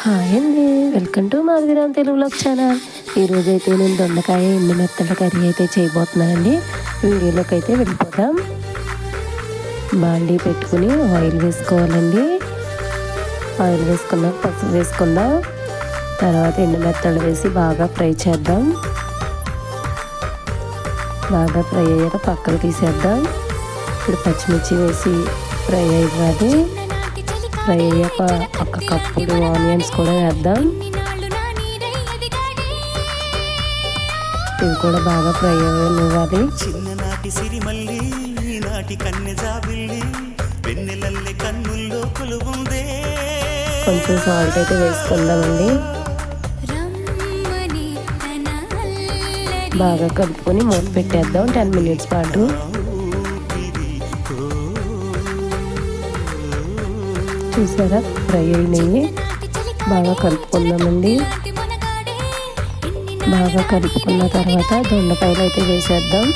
Hi అండి. Welcome to Madhuram Telugu blog channel. ఈరోజు అయితే నేను దొండకాయ ఎండు మెత్తల కర్రీ అయితే చేయబోతున్నానండి. వీడియోలోకి అయితే వెళ్ళిపోతాం బాండీ పెట్టుకుని ఆయిల్ వేసుకోవాలండి. ఆయిల్ వేసుకున్నాక పసుపు వేసుకుందాం. తర్వాత ఎండు మెత్తలు వేసి బాగా ఫ్రై చేద్దాం. బాగా ఫ్రై అయ్యాక పక్కకు తీసేద్దాం. ఇప్పుడు పచ్చిమిర్చి వేసి ఫ్రై అయ్యాలి ఫ్రై అయ్యాక ఒక కప్పుడు ఆనియన్స్ కూడా వేద్దాం. ఇవి కూడా బాగా ఫ్రై అవ్వాలి చిన్ననాటి సిరిమల్లి నాటి కన్నె జాబిల్లి వెన్నెలల్లె కన్నుల్లో కొలువుందే కొంచెం సాల్ట్ అయితే వేసుకుందామండి. బాగా కలుపుకొని మూత పెట్టేద్దాం. టెన్ మినిట్స్ పాటు. చూసారా? ఫ్రై అయినాయి. బాగా కలుపుకుందామండి. బాగా కలుపుకున్న తర్వాత దొండకాయలు అయితే వేసేద్దాం.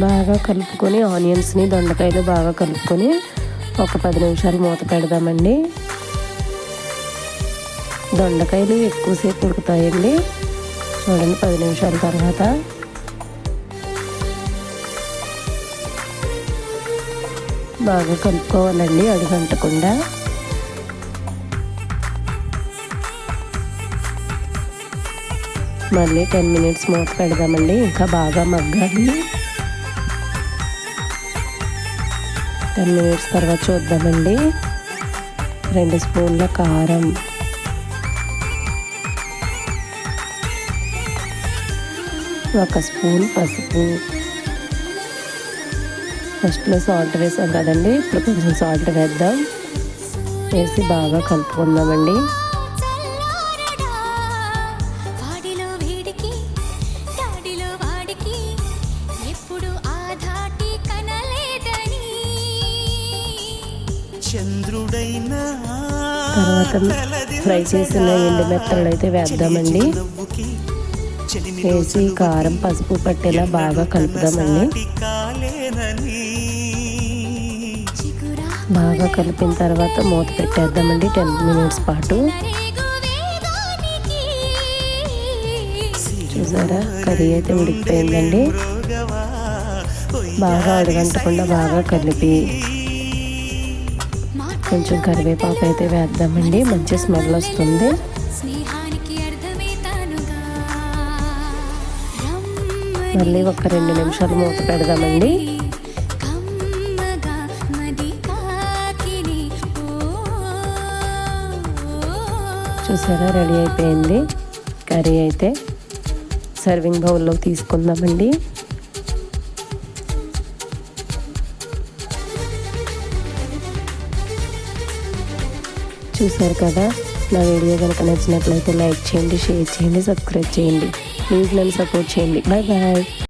బాగా కలుపుకొని ఆనియన్స్ని దొండకాయలు బాగా కలుపుకొని ఒక పది నిమిషాలు మూత పెడదామండి. దొండకాయలు ఎక్కువసేపు ఉడుకుతాయండి. చూడండి పది నిమిషాల తర్వాత బాగా కలుపుకోవాలండి అడుగంటకుండా మళ్ళీ టెన్ మినిట్స్ మూత పెడదామండి ఇంకా బాగా మగ్గాలి. టెన్ మినిట్స్ తర్వాత చూద్దామండి. రెండు స్పూన్ల కారం. ఒక స్పూన్ పసుపు. ఫస్ట్లో సాల్ట్ వేసాం కదండి ఇప్పుడు కొంచెం సాల్ట్ వేద్దాం. వేసి బాగా కలుపుకుందామండి. వాడిలో వేడికి దాడిలో వాడికి ఎప్పుడు ఆ ధాటి కనలేదని. చంద్రుడైనా తర్వాత ఫ్రై చేసిన ఎండు మెత్తలు అయితే వేద్దామండి వేసి కారం పసుపు పట్టేలా బాగా కలుపుదామండి. బాగా కలిపిన తర్వాత మూత పెట్టేద్దామండి టెన్ మినిట్స్ పాటు. చూసారా? కర్రీ అయితే ఉడికిపోయిందండి. బాగా అడగంటకుండా బాగా కలిపి కొంచెం కరివేపాకు అయితే వేద్దామండి మంచి స్మెల్ వస్తుంది. మళ్ళీ ఒక రెండు నిమిషాలు మూత పెడదామండి. చూసారా? రెడీ అయిపోయింది. కర్రీ అయితే సర్వింగ్ బౌల్లో తీసుకుందామండి. చూసారు కదా? నా వీడియో కనుక నచ్చినట్లయితే లైక్ చేయండి షేర్ చేయండి సబ్స్క్రైబ్ చేయండి. ప్లీజ్ నన్ను సపోర్ట్ చేయండి. Bye bye.